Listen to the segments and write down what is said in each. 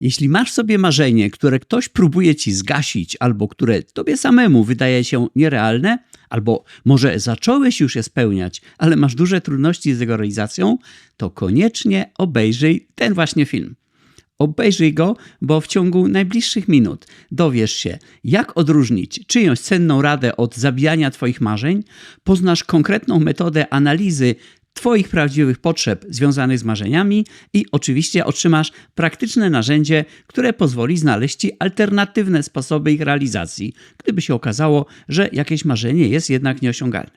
Jeśli masz sobie marzenie, które ktoś próbuje ci zgasić, albo które tobie samemu wydaje się nierealne, albo może zacząłeś już je spełniać, ale masz duże trudności z jego realizacją, to koniecznie obejrzyj ten właśnie film. Obejrzyj go, bo w ciągu najbliższych minut dowiesz się, jak odróżnić czyjąś cenną radę od zabijania Twoich marzeń, poznasz konkretną metodę analizy Twoich prawdziwych potrzeb związanych z marzeniami i oczywiście otrzymasz praktyczne narzędzie, które pozwoli znaleźć Ci alternatywne sposoby ich realizacji, gdyby się okazało, że jakieś marzenie jest jednak nieosiągalne.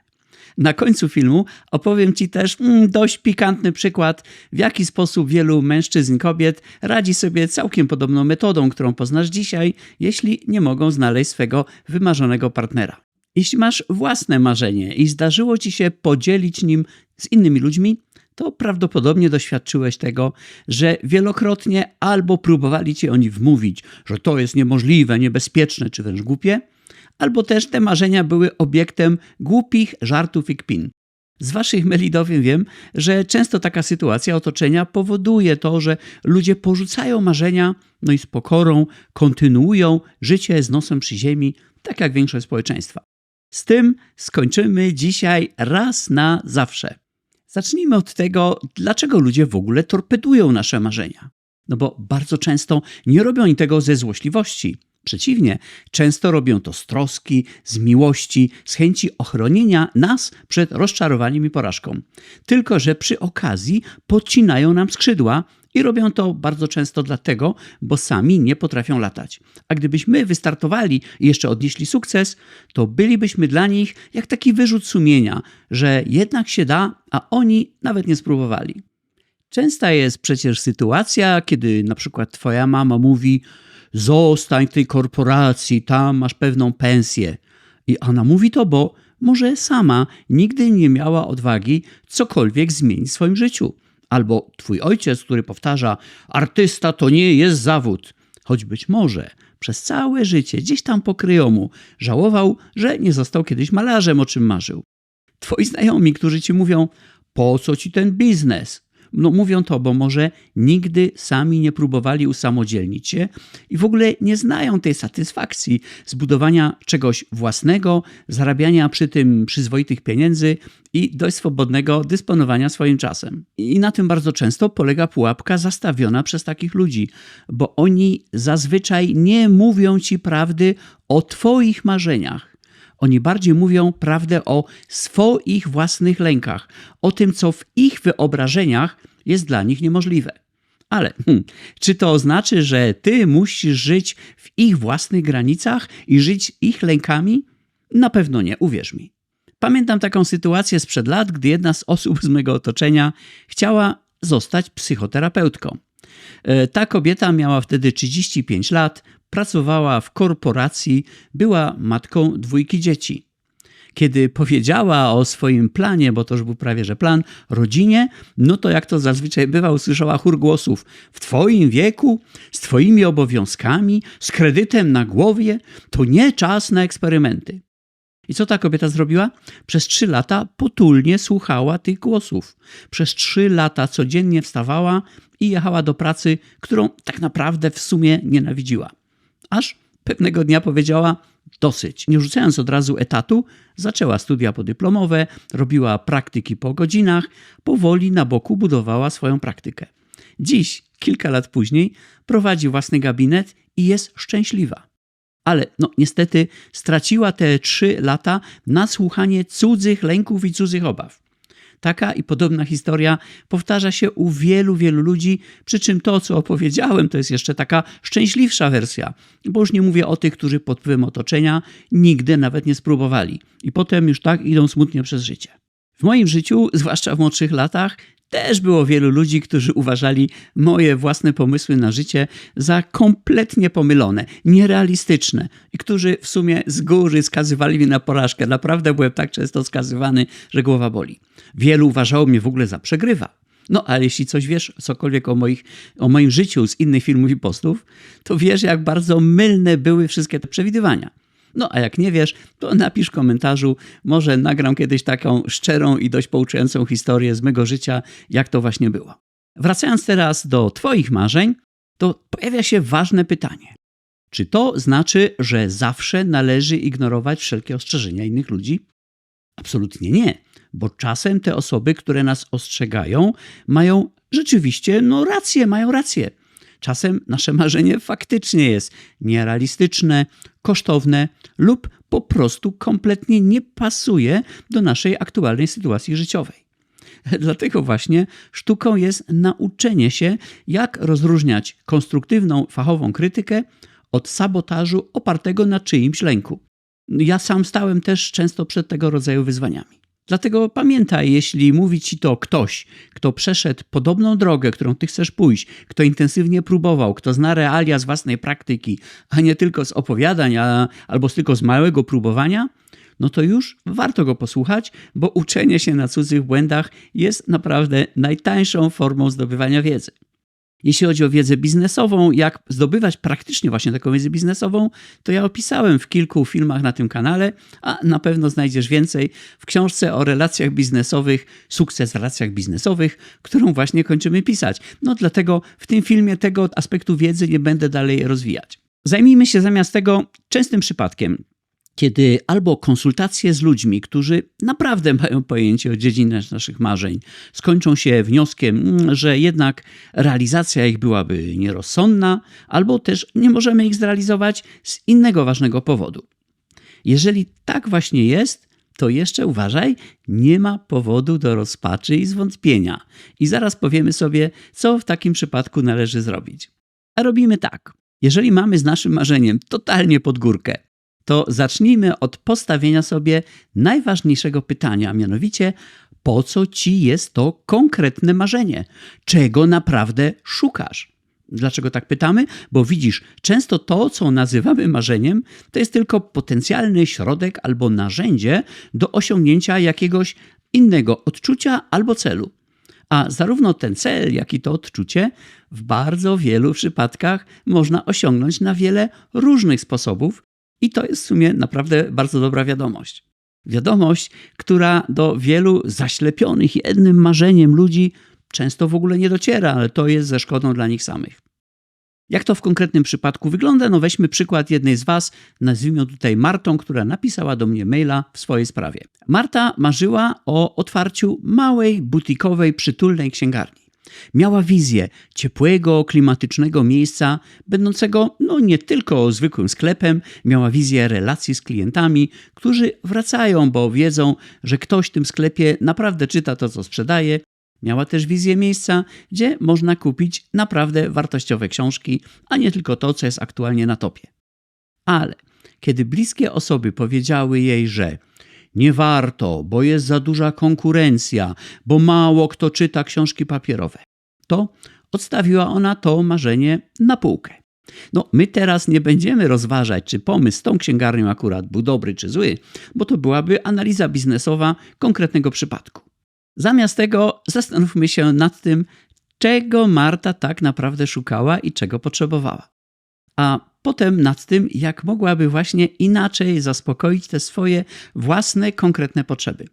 Na końcu filmu opowiem Ci też mm, dość pikantny przykład, w jaki sposób wielu mężczyzn i kobiet radzi sobie całkiem podobną metodą, którą poznasz dzisiaj, jeśli nie mogą znaleźć swego wymarzonego partnera. Jeśli masz własne marzenie i zdarzyło Ci się podzielić nim z innymi ludźmi, to prawdopodobnie doświadczyłeś tego, że wielokrotnie albo próbowali Ci oni wmówić, że to jest niemożliwe, niebezpieczne czy wręcz głupie, albo też te marzenia były obiektem głupich żartów i kpin. Z waszych maili dowiem wiem, że często taka sytuacja otoczenia powoduje to, że ludzie porzucają marzenia, no i z pokorą kontynuują życie z nosem przy ziemi, tak jak większość społeczeństwa. Z tym skończymy dzisiaj raz na zawsze. Zacznijmy od tego, dlaczego ludzie w ogóle torpedują nasze marzenia. No bo bardzo często nie robią oni tego ze złośliwości. Przeciwnie, często robią to z troski, z miłości, z chęci ochronienia nas przed rozczarowaniem i porażką. Tylko, że przy okazji podcinają nam skrzydła i robią to bardzo często dlatego, bo sami nie potrafią latać. A gdybyśmy wystartowali i jeszcze odnieśli sukces, to bylibyśmy dla nich jak taki wyrzut sumienia, że jednak się da, a oni nawet nie spróbowali. Częsta jest przecież sytuacja, kiedy na przykład twoja mama mówi: Zostań w tej korporacji, tam masz pewną pensję. I ona mówi to, bo może sama nigdy nie miała odwagi cokolwiek zmienić w swoim życiu. Albo twój ojciec, który powtarza: Artysta to nie jest zawód. Choć być może przez całe życie, gdzieś tam po kryjomu, żałował, że nie został kiedyś malarzem, o czym marzył. Twoi znajomi, którzy ci mówią: Po co ci ten biznes? No mówią to, bo może nigdy sami nie próbowali usamodzielnić się i w ogóle nie znają tej satysfakcji zbudowania czegoś własnego, zarabiania przy tym przyzwoitych pieniędzy i dość swobodnego dysponowania swoim czasem. I na tym bardzo często polega pułapka zastawiona przez takich ludzi, bo oni zazwyczaj nie mówią ci prawdy o Twoich marzeniach oni bardziej mówią prawdę o swoich własnych lękach, o tym, co w ich wyobrażeniach jest dla nich niemożliwe. Ale hmm, czy to oznacza, że ty musisz żyć w ich własnych granicach i żyć ich lękami? Na pewno nie, uwierz mi. Pamiętam taką sytuację sprzed lat, gdy jedna z osób z mojego otoczenia chciała zostać psychoterapeutką. E, ta kobieta miała wtedy 35 lat, pracowała w korporacji, była matką dwójki dzieci. Kiedy powiedziała o swoim planie, bo to już był prawie że plan, rodzinie, no to jak to zazwyczaj bywa, usłyszała chór głosów: W twoim wieku, z twoimi obowiązkami, z kredytem na głowie, to nie czas na eksperymenty. I co ta kobieta zrobiła? Przez trzy lata potulnie słuchała tych głosów. Przez trzy lata codziennie wstawała i jechała do pracy, którą tak naprawdę w sumie nienawidziła. Aż pewnego dnia powiedziała dosyć. Nie rzucając od razu etatu, zaczęła studia podyplomowe, robiła praktyki po godzinach, powoli na boku budowała swoją praktykę. Dziś, kilka lat później, prowadzi własny gabinet i jest szczęśliwa. Ale no niestety straciła te trzy lata na słuchanie cudzych lęków i cudzych obaw. Taka i podobna historia powtarza się u wielu, wielu ludzi, przy czym to, co opowiedziałem, to jest jeszcze taka szczęśliwsza wersja, bo już nie mówię o tych, którzy pod wpływem otoczenia nigdy nawet nie spróbowali i potem już tak idą smutnie przez życie. W moim życiu, zwłaszcza w młodszych latach, też było wielu ludzi, którzy uważali moje własne pomysły na życie za kompletnie pomylone, nierealistyczne i którzy w sumie z góry skazywali mnie na porażkę. Naprawdę byłem tak często skazywany, że głowa boli. Wielu uważało mnie w ogóle za przegrywa. No, ale jeśli coś wiesz, cokolwiek o, moich, o moim życiu z innych filmów i postów, to wiesz, jak bardzo mylne były wszystkie te przewidywania. No a jak nie wiesz, to napisz w komentarzu. Może nagram kiedyś taką szczerą i dość pouczającą historię z mego życia, jak to właśnie było. Wracając teraz do Twoich marzeń, to pojawia się ważne pytanie. Czy to znaczy, że zawsze należy ignorować wszelkie ostrzeżenia innych ludzi? Absolutnie nie, bo czasem te osoby, które nas ostrzegają, mają rzeczywiście no, rację, mają rację. Czasem nasze marzenie faktycznie jest nierealistyczne, kosztowne lub po prostu kompletnie nie pasuje do naszej aktualnej sytuacji życiowej. Dlatego właśnie sztuką jest nauczenie się, jak rozróżniać konstruktywną, fachową krytykę od sabotażu opartego na czyimś lęku. Ja sam stałem też często przed tego rodzaju wyzwaniami. Dlatego pamiętaj, jeśli mówi ci to ktoś, kto przeszedł podobną drogę, którą ty chcesz pójść, kto intensywnie próbował, kto zna realia z własnej praktyki, a nie tylko z opowiadań, a, albo tylko z małego próbowania, no to już warto go posłuchać, bo uczenie się na cudzych błędach jest naprawdę najtańszą formą zdobywania wiedzy. Jeśli chodzi o wiedzę biznesową, jak zdobywać praktycznie właśnie taką wiedzę biznesową, to ja opisałem w kilku filmach na tym kanale, a na pewno znajdziesz więcej w książce o relacjach biznesowych, sukces w relacjach biznesowych, którą właśnie kończymy pisać. No dlatego w tym filmie tego aspektu wiedzy nie będę dalej rozwijać. Zajmijmy się zamiast tego częstym przypadkiem, kiedy albo konsultacje z ludźmi, którzy naprawdę mają pojęcie o dziedzinie naszych marzeń, skończą się wnioskiem, mm, że jednak realizacja ich byłaby nierozsądna, albo też nie możemy ich zrealizować z innego ważnego powodu. Jeżeli tak właśnie jest, to jeszcze uważaj, nie ma powodu do rozpaczy i zwątpienia. I zaraz powiemy sobie, co w takim przypadku należy zrobić. A robimy tak. Jeżeli mamy z naszym marzeniem totalnie pod górkę, to zacznijmy od postawienia sobie najważniejszego pytania, a mianowicie po co ci jest to konkretne marzenie? Czego naprawdę szukasz? Dlaczego tak pytamy? Bo widzisz, często to, co nazywamy marzeniem, to jest tylko potencjalny środek albo narzędzie do osiągnięcia jakiegoś innego odczucia albo celu. A zarówno ten cel, jak i to odczucie w bardzo wielu przypadkach można osiągnąć na wiele różnych sposobów, i to jest w sumie naprawdę bardzo dobra wiadomość. Wiadomość, która do wielu zaślepionych jednym marzeniem ludzi często w ogóle nie dociera, ale to jest ze szkodą dla nich samych. Jak to w konkretnym przypadku wygląda? No weźmy przykład jednej z Was, nazwijmy ją tutaj Martą, która napisała do mnie maila w swojej sprawie. Marta marzyła o otwarciu małej, butikowej, przytulnej księgarni. Miała wizję ciepłego, klimatycznego miejsca, będącego no nie tylko zwykłym sklepem, miała wizję relacji z klientami, którzy wracają, bo wiedzą, że ktoś w tym sklepie naprawdę czyta to, co sprzedaje. Miała też wizję miejsca, gdzie można kupić naprawdę wartościowe książki, a nie tylko to, co jest aktualnie na topie. Ale kiedy bliskie osoby powiedziały jej, że nie warto, bo jest za duża konkurencja, bo mało kto czyta książki papierowe. To odstawiła ona to marzenie na półkę. No, my teraz nie będziemy rozważać, czy pomysł z tą księgarnią akurat był dobry czy zły, bo to byłaby analiza biznesowa konkretnego przypadku. Zamiast tego zastanówmy się nad tym, czego Marta tak naprawdę szukała i czego potrzebowała. A potem nad tym, jak mogłaby właśnie inaczej zaspokoić te swoje własne, konkretne potrzeby.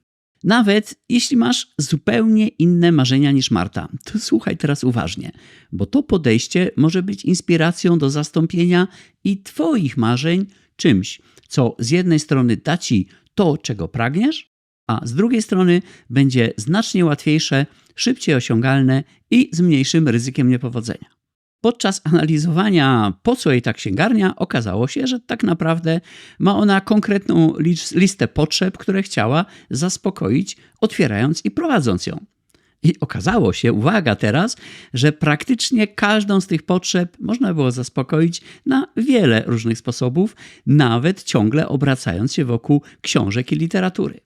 Nawet jeśli masz zupełnie inne marzenia niż Marta, to słuchaj teraz uważnie, bo to podejście może być inspiracją do zastąpienia i Twoich marzeń czymś, co z jednej strony da Ci to, czego pragniesz, a z drugiej strony będzie znacznie łatwiejsze, szybciej osiągalne i z mniejszym ryzykiem niepowodzenia. Podczas analizowania, po co jej ta księgarnia, okazało się, że tak naprawdę ma ona konkretną listę potrzeb, które chciała zaspokoić, otwierając i prowadząc ją. I okazało się, uwaga teraz, że praktycznie każdą z tych potrzeb można było zaspokoić na wiele różnych sposobów, nawet ciągle obracając się wokół książek i literatury.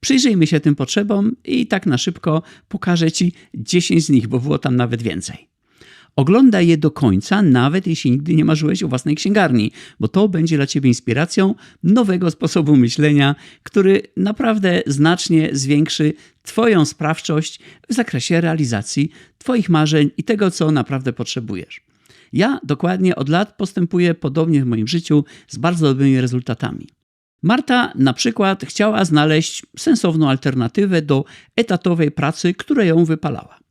Przyjrzyjmy się tym potrzebom i tak na szybko pokażę Ci 10 z nich, bo było tam nawet więcej. Oglądaj je do końca, nawet jeśli nigdy nie marzyłeś o własnej księgarni, bo to będzie dla Ciebie inspiracją nowego sposobu myślenia, który naprawdę znacznie zwiększy Twoją sprawczość w zakresie realizacji Twoich marzeń i tego, co naprawdę potrzebujesz. Ja dokładnie od lat postępuję podobnie w moim życiu z bardzo dobrymi rezultatami. Marta na przykład chciała znaleźć sensowną alternatywę do etatowej pracy, która ją wypalała.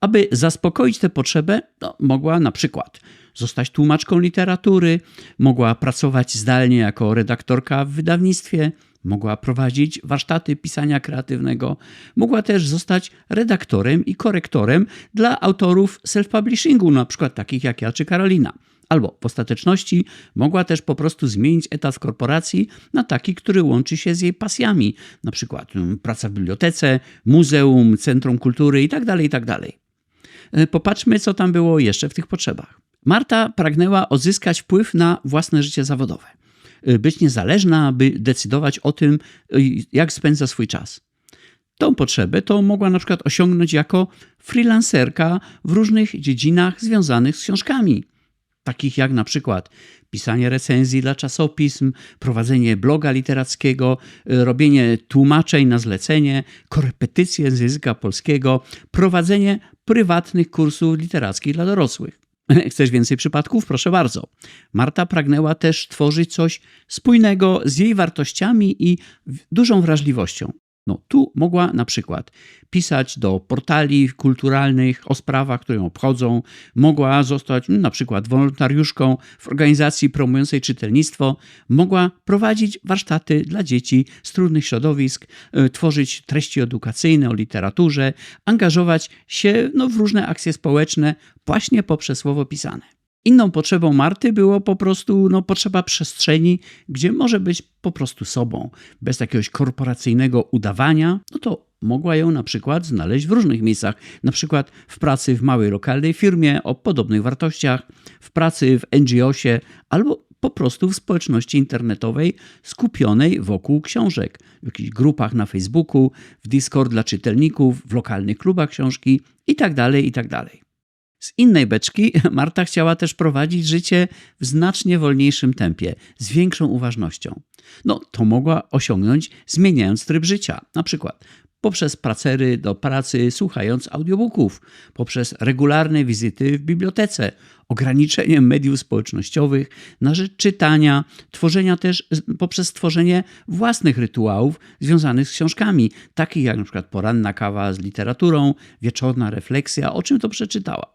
Aby zaspokoić tę potrzebę, no, mogła na przykład zostać tłumaczką literatury, mogła pracować zdalnie jako redaktorka w wydawnictwie, mogła prowadzić warsztaty pisania kreatywnego, mogła też zostać redaktorem i korektorem dla autorów self-publishingu, na przykład takich jak ja czy Karolina. Albo w ostateczności mogła też po prostu zmienić etat w korporacji na taki, który łączy się z jej pasjami, na przykład mm, praca w bibliotece, muzeum, centrum kultury itd. Tak itd. Tak e, popatrzmy, co tam było jeszcze w tych potrzebach. Marta pragnęła odzyskać wpływ na własne życie zawodowe. E, być niezależna, by decydować o tym, e, jak spędza swój czas. Tą potrzebę to mogła na przykład osiągnąć jako freelancerka w różnych dziedzinach związanych z książkami takich jak na przykład pisanie recenzji dla czasopism, prowadzenie bloga literackiego, y, robienie tłumaczeń na zlecenie, korepetycje z języka polskiego, prowadzenie prywatnych kursów literackich dla dorosłych. Chcesz więcej przypadków? Proszę bardzo. Marta pragnęła też tworzyć coś spójnego z jej wartościami i dużą wrażliwością. No, tu mogła na przykład pisać do portali kulturalnych o sprawach, które ją obchodzą, mogła zostać no, na przykład wolontariuszką w organizacji promującej czytelnictwo, mogła prowadzić warsztaty dla dzieci z trudnych środowisk, y, tworzyć treści edukacyjne o literaturze, angażować się no, w różne akcje społeczne właśnie poprzez słowo pisane. Inną potrzebą Marty było po prostu no, potrzeba przestrzeni, gdzie może być po prostu sobą, bez jakiegoś korporacyjnego udawania, no to mogła ją na przykład znaleźć w różnych miejscach, na przykład w pracy w małej lokalnej firmie o podobnych wartościach, w pracy w NGO-sie albo po prostu w społeczności internetowej skupionej wokół książek, w jakichś grupach na Facebooku, w Discord dla czytelników, w lokalnych klubach książki itd., tak itd. Z innej beczki Marta chciała też prowadzić życie w znacznie wolniejszym tempie, z większą uważnością. No, to mogła osiągnąć zmieniając tryb życia, na przykład poprzez pracery do pracy słuchając audiobooków, poprzez regularne wizyty w bibliotece, ograniczeniem mediów społecznościowych na rzecz czytania, tworzenia też poprzez tworzenie własnych rytuałów związanych z książkami, takich jak przykład poranna kawa z literaturą, wieczorna refleksja, o czym to przeczytała.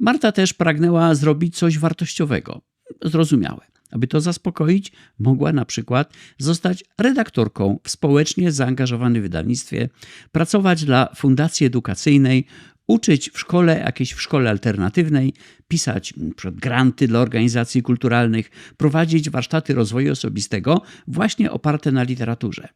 Marta też pragnęła zrobić coś wartościowego. Zrozumiałe. Aby to zaspokoić, mogła na przykład zostać redaktorką w społecznie zaangażowanym wydawnictwie, pracować dla fundacji edukacyjnej, uczyć w szkole, jakiejś w szkole alternatywnej, pisać granty dla organizacji kulturalnych, prowadzić warsztaty rozwoju osobistego właśnie oparte na literaturze.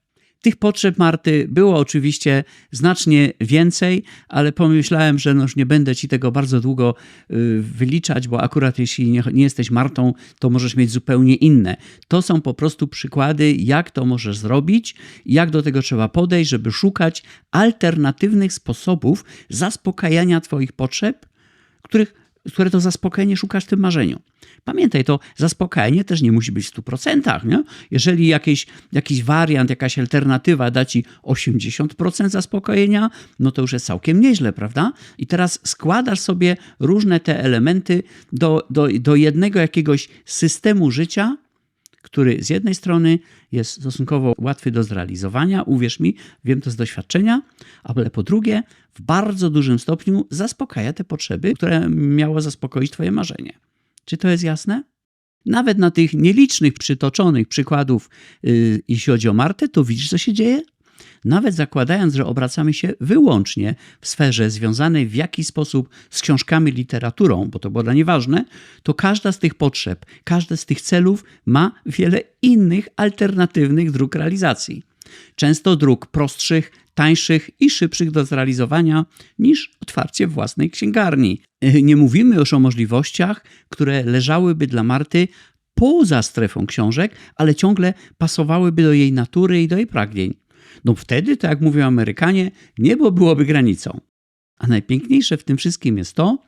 Tych potrzeb Marty było oczywiście znacznie więcej, ale pomyślałem, że no już nie będę ci tego bardzo długo y, wyliczać, bo akurat jeśli nie, nie jesteś Martą, to możesz mieć zupełnie inne. To są po prostu przykłady, jak to możesz zrobić, jak do tego trzeba podejść, żeby szukać alternatywnych sposobów zaspokajania Twoich potrzeb, których, które to zaspokojenie szukasz w tym marzeniu. Pamiętaj, to zaspokajanie też nie musi być w 100%. Nie? Jeżeli jakiś, jakiś wariant, jakaś alternatywa da ci 80% zaspokojenia, no to już jest całkiem nieźle, prawda? I teraz składasz sobie różne te elementy do, do, do jednego jakiegoś systemu życia, który z jednej strony jest stosunkowo łatwy do zrealizowania, uwierz mi, wiem to z doświadczenia, ale po drugie, w bardzo dużym stopniu zaspokaja te potrzeby, które miało zaspokoić Twoje marzenie. Czy to jest jasne? Nawet na tych nielicznych przytoczonych przykładów, yy, jeśli chodzi o Martę, to widzisz, co się dzieje? Nawet zakładając, że obracamy się wyłącznie w sferze związanej w jakiś sposób z książkami, literaturą, bo to było dla niej ważne, to każda z tych potrzeb, każdy z tych celów ma wiele innych alternatywnych dróg realizacji. Często dróg prostszych, tańszych i szybszych do zrealizowania niż otwarcie własnej księgarni. Nie mówimy już o możliwościach, które leżałyby dla Marty poza strefą książek, ale ciągle pasowałyby do jej natury i do jej pragnień. No wtedy, tak jak mówią Amerykanie, niebo byłoby granicą. A najpiękniejsze w tym wszystkim jest to,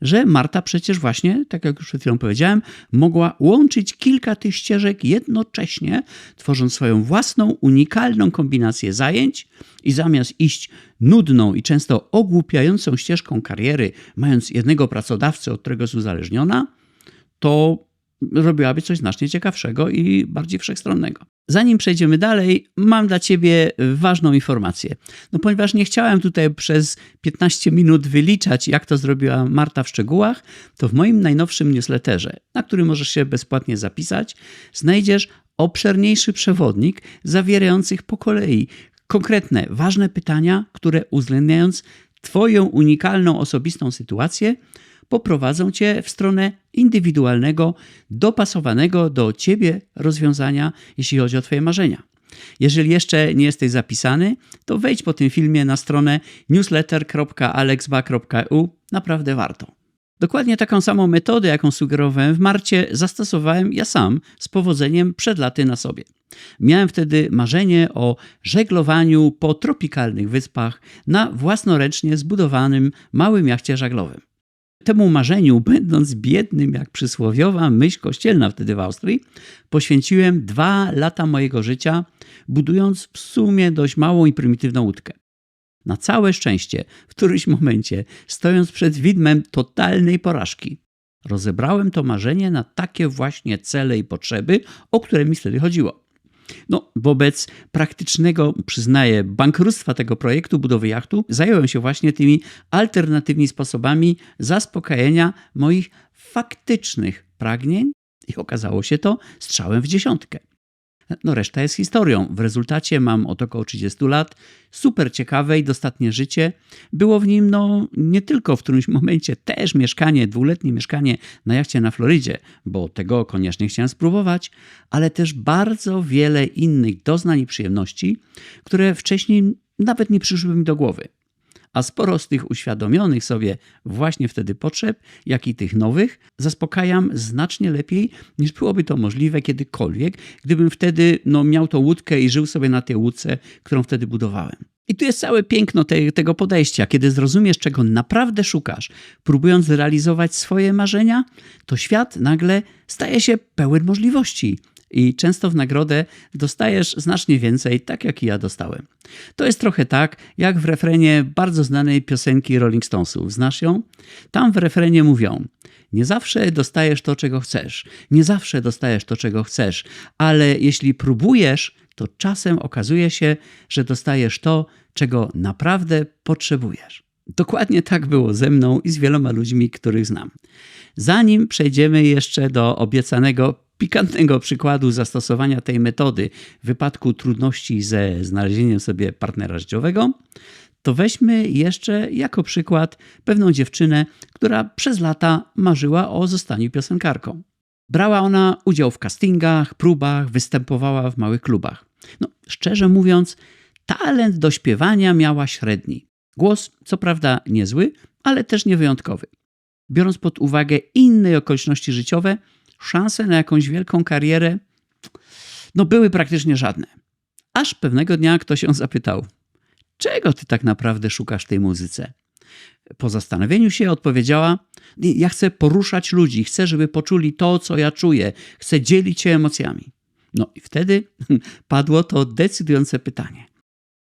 że Marta przecież właśnie, tak jak już przed chwilą powiedziałem, mogła łączyć kilka tych ścieżek jednocześnie, tworząc swoją własną, unikalną kombinację zajęć i zamiast iść nudną i często ogłupiającą ścieżką kariery, mając jednego pracodawcę, od którego jest uzależniona, to robiłaby coś znacznie ciekawszego i bardziej wszechstronnego. Zanim przejdziemy dalej, mam dla Ciebie ważną informację. No, ponieważ nie chciałem tutaj przez 15 minut wyliczać, jak to zrobiła Marta w szczegółach, to w moim najnowszym newsletterze, na który możesz się bezpłatnie zapisać, znajdziesz obszerniejszy przewodnik zawierających po kolei konkretne, ważne pytania, które uwzględniając Twoją unikalną, osobistą sytuację, poprowadzą Cię w stronę indywidualnego, dopasowanego do Ciebie rozwiązania, jeśli chodzi o Twoje marzenia. Jeżeli jeszcze nie jesteś zapisany, to wejdź po tym filmie na stronę newsletter.alexba.eu. Naprawdę warto. Dokładnie taką samą metodę, jaką sugerowałem w marcie, zastosowałem ja sam z powodzeniem przed laty na sobie. Miałem wtedy marzenie o żeglowaniu po tropikalnych wyspach na własnoręcznie zbudowanym małym jachcie żaglowym. Temu marzeniu, będąc biednym jak przysłowiowa myśl kościelna wtedy w Austrii, poświęciłem dwa lata mojego życia, budując w sumie dość małą i prymitywną łódkę. Na całe szczęście, w którymś momencie, stojąc przed widmem totalnej porażki, rozebrałem to marzenie na takie właśnie cele i potrzeby, o które mi wtedy chodziło. No, wobec praktycznego, przyznaję, bankructwa tego projektu budowy jachtu, zająłem się właśnie tymi alternatywnymi sposobami zaspokajania moich faktycznych pragnień i okazało się to strzałem w dziesiątkę. No reszta jest historią. W rezultacie mam od około 30 lat super ciekawe i dostatnie życie. Było w nim no, nie tylko w którymś momencie też mieszkanie, dwuletnie mieszkanie na jachcie na Florydzie, bo tego koniecznie chciałem spróbować, ale też bardzo wiele innych doznań i przyjemności, które wcześniej nawet nie przyszły mi do głowy a sporo z tych uświadomionych sobie właśnie wtedy potrzeb, jak i tych nowych, zaspokajam znacznie lepiej niż byłoby to możliwe kiedykolwiek, gdybym wtedy no, miał tą łódkę i żył sobie na tej łódce, którą wtedy budowałem. I tu jest całe piękno te, tego podejścia. Kiedy zrozumiesz, czego naprawdę szukasz, próbując realizować swoje marzenia, to świat nagle staje się pełen możliwości i często w nagrodę dostajesz znacznie więcej, tak jak i ja dostałem. To jest trochę tak, jak w refrenie bardzo znanej piosenki Rolling Stonesów. Znasz ją? Tam w refrenie mówią: Nie zawsze dostajesz to, czego chcesz, nie zawsze dostajesz to, czego chcesz, ale jeśli próbujesz, to czasem okazuje się, że dostajesz to, czego naprawdę potrzebujesz. Dokładnie tak było ze mną i z wieloma ludźmi, których znam. Zanim przejdziemy jeszcze do obiecanego pikantnego przykładu zastosowania tej metody w wypadku trudności ze znalezieniem sobie partnera życiowego, to weźmy jeszcze jako przykład pewną dziewczynę, która przez lata marzyła o zostaniu piosenkarką. Brała ona udział w castingach, próbach, występowała w małych klubach. No, szczerze mówiąc, talent do śpiewania miała średni. Głos, co prawda, niezły, ale też niewyjątkowy. Biorąc pod uwagę inne okoliczności życiowe, szanse na jakąś wielką karierę no były praktycznie żadne. Aż pewnego dnia ktoś ją zapytał: Czego ty tak naprawdę szukasz w tej muzyce? Po zastanowieniu się odpowiedziała: Ja chcę poruszać ludzi, chcę, żeby poczuli to, co ja czuję, chcę dzielić się emocjami. No i wtedy padło to decydujące pytanie: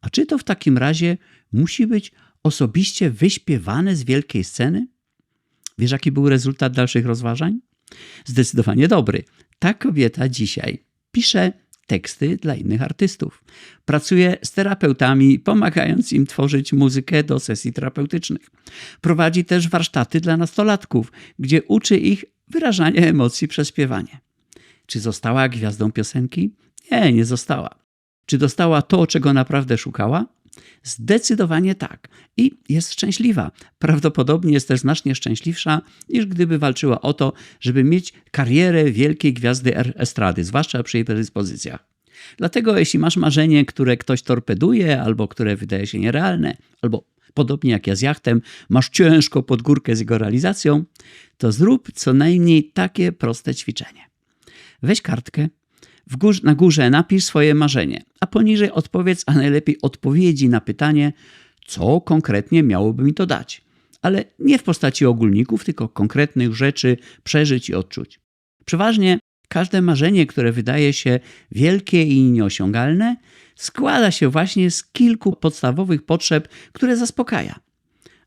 A czy to w takim razie musi być osobiście wyśpiewane z wielkiej sceny? Wiesz, jaki był rezultat dalszych rozważań? Zdecydowanie dobry. Ta kobieta dzisiaj pisze teksty dla innych artystów. Pracuje z terapeutami, pomagając im tworzyć muzykę do sesji terapeutycznych. Prowadzi też warsztaty dla nastolatków, gdzie uczy ich wyrażania emocji przez śpiewanie. Czy została gwiazdą piosenki? Nie, nie została. Czy dostała to, czego naprawdę szukała? Zdecydowanie tak. I jest szczęśliwa. Prawdopodobnie jest też znacznie szczęśliwsza, niż gdyby walczyła o to, żeby mieć karierę wielkiej gwiazdy estrady, zwłaszcza przy jej predyspozycjach. Dlatego, jeśli masz marzenie, które ktoś torpeduje, albo które wydaje się nierealne, albo podobnie jak ja z jachtem, masz ciężko pod górkę z jego realizacją, to zrób co najmniej takie proste ćwiczenie. Weź kartkę, Górze, na górze napisz swoje marzenie, a poniżej odpowiedz, a najlepiej odpowiedzi na pytanie, co konkretnie miałoby mi to dać. Ale nie w postaci ogólników, tylko konkretnych rzeczy, przeżyć i odczuć. Przeważnie każde marzenie, które wydaje się wielkie i nieosiągalne, składa się właśnie z kilku podstawowych potrzeb, które zaspokaja.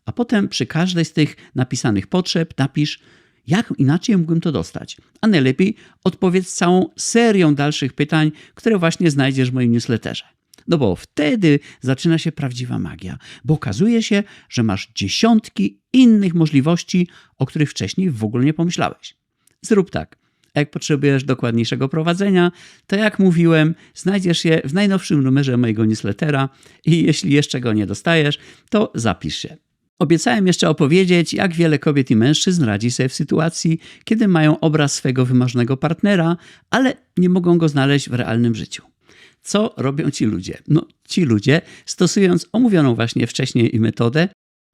A potem przy każdej z tych napisanych potrzeb napisz, Jak inaczej mógłbym to dostać? A najlepiej odpowiedz całą serią dalszych pytań, które właśnie znajdziesz w moim newsletterze. No bo wtedy zaczyna się prawdziwa magia, bo okazuje się, że masz dziesiątki innych możliwości, o których wcześniej w ogóle nie pomyślałeś. Zrób tak. Jak potrzebujesz dokładniejszego prowadzenia, to jak mówiłem, znajdziesz je w najnowszym numerze mojego newslettera i jeśli jeszcze go nie dostajesz, to zapisz się. Obiecałem jeszcze opowiedzieć, jak wiele kobiet i mężczyzn radzi sobie w sytuacji, kiedy mają obraz swego wymarzonego partnera, ale nie mogą go znaleźć w realnym życiu. Co robią ci ludzie? No, ci ludzie, stosując omówioną właśnie wcześniej metodę,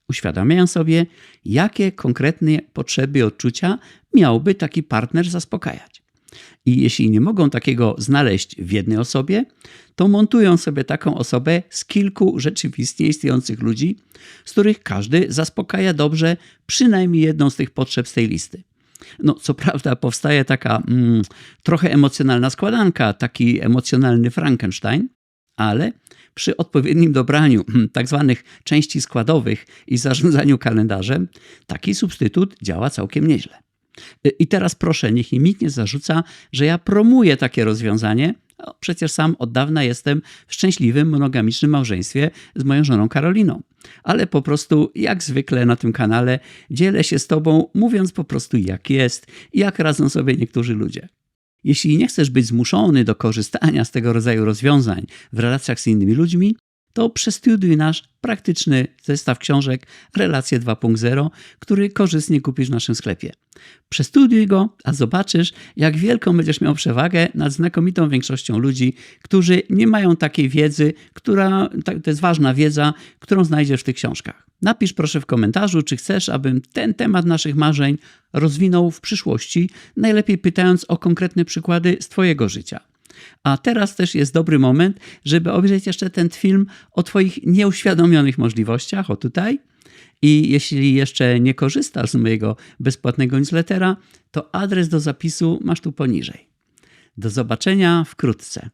uświadamiają sobie, jakie konkretne potrzeby i odczucia miałby taki partner zaspokajać. I jeśli nie mogą takiego znaleźć w jednej osobie, to montują sobie taką osobę z kilku rzeczywiście istniejących ludzi, z których każdy zaspokaja dobrze przynajmniej jedną z tych potrzeb z tej listy. No, co prawda, powstaje taka mm, trochę emocjonalna składanka, taki emocjonalny Frankenstein, ale przy odpowiednim dobraniu hmm, tak zwanych części składowych i zarządzaniu kalendarzem, taki substytut działa całkiem nieźle. Y, I teraz proszę, niech mi nikt nie zarzuca, że ja promuję takie rozwiązanie. No, przecież sam od dawna jestem w szczęśliwym, monogamicznym małżeństwie z moją żoną Karoliną. Ale po prostu, jak zwykle na tym kanale, dzielę się z Tobą, mówiąc po prostu jak jest jak radzą sobie niektórzy ludzie. Jeśli nie chcesz być zmuszony do korzystania z tego rodzaju rozwiązań w relacjach z innymi ludźmi, to przestudiuj nasz praktyczny zestaw książek Relacje 2.0, który korzystnie kupisz w naszym sklepie. Przestudiuj go, a zobaczysz, jak wielką będziesz miał przewagę nad znakomitą większością ludzi, którzy nie mają takiej wiedzy, która to jest ważna wiedza, którą znajdziesz w tych książkach. Napisz proszę w komentarzu, czy chcesz, abym ten temat naszych marzeń rozwinął w przyszłości, najlepiej pytając o konkretne przykłady z Twojego życia. A teraz też jest dobry moment, żeby obejrzeć jeszcze ten film o Twoich nieuświadomionych możliwościach, o tutaj. I jeśli jeszcze nie korzystasz z mojego bezpłatnego newslettera, to adres do zapisu masz tu poniżej. Do zobaczenia wkrótce.